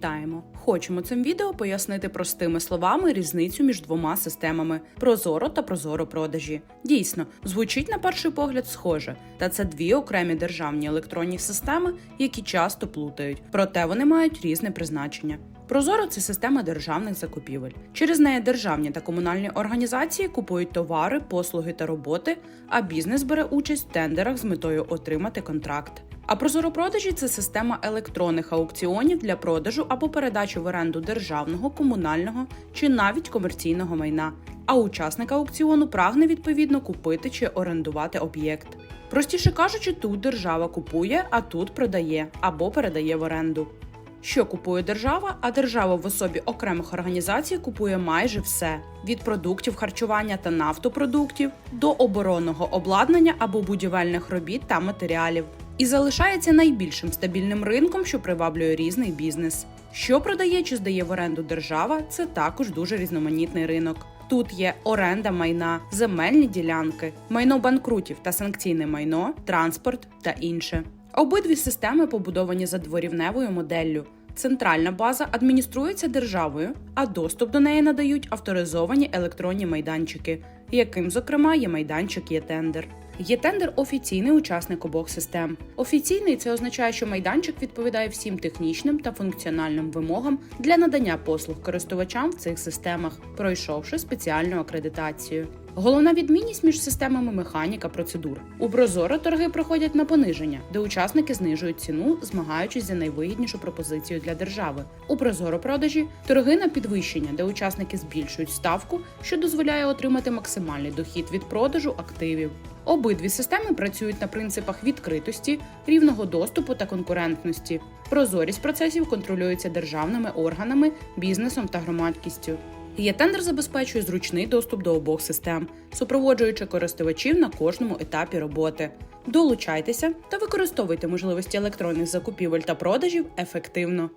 Вітаємо! Хочемо цим відео пояснити простими словами різницю між двома системами Прозоро та Прозоро продажі. Дійсно, звучить на перший погляд схоже, та це дві окремі державні електронні системи, які часто плутають, проте вони мають різне призначення. Прозоро це система державних закупівель. Через неї державні та комунальні організації купують товари, послуги та роботи, а бізнес бере участь в тендерах з метою отримати контракт. А прозоропродажі це система електронних аукціонів для продажу або передачі в оренду державного, комунального чи навіть комерційного майна. А учасник аукціону прагне відповідно купити чи орендувати об'єкт. Простіше кажучи, тут держава купує, а тут продає або передає в оренду. Що купує держава? А держава в особі окремих організацій купує майже все: від продуктів харчування та нафтопродуктів до оборонного обладнання або будівельних робіт та матеріалів. І залишається найбільшим стабільним ринком, що приваблює різний бізнес. Що продає чи здає в оренду держава, це також дуже різноманітний ринок. Тут є оренда майна, земельні ділянки, майно банкрутів та санкційне майно, транспорт та інше. Обидві системи побудовані за дворівневою моделлю. Центральна база адмініструється державою, а доступ до неї надають авторизовані електронні майданчики, яким, зокрема, є майданчик «Є-тендер». «Є-тендер» – офіційний учасник обох систем. Офіційний це означає, що майданчик відповідає всім технічним та функціональним вимогам для надання послуг користувачам в цих системах, пройшовши спеціальну акредитацію. Головна відмінність між системами механіка процедур. У Прозоро торги проходять на пониження, де учасники знижують ціну, змагаючись за найвигіднішу пропозицію для держави. У Прозоро продажі торги на підвищення, де учасники збільшують ставку, що дозволяє отримати максимальний дохід від продажу активів. Обидві системи працюють на принципах відкритості, рівного доступу та конкурентності. Прозорість процесів контролюється державними органами, бізнесом та громадськістю. Є-тендер забезпечує зручний доступ до обох систем, супроводжуючи користувачів на кожному етапі роботи. Долучайтеся та використовуйте можливості електронних закупівель та продажів ефективно.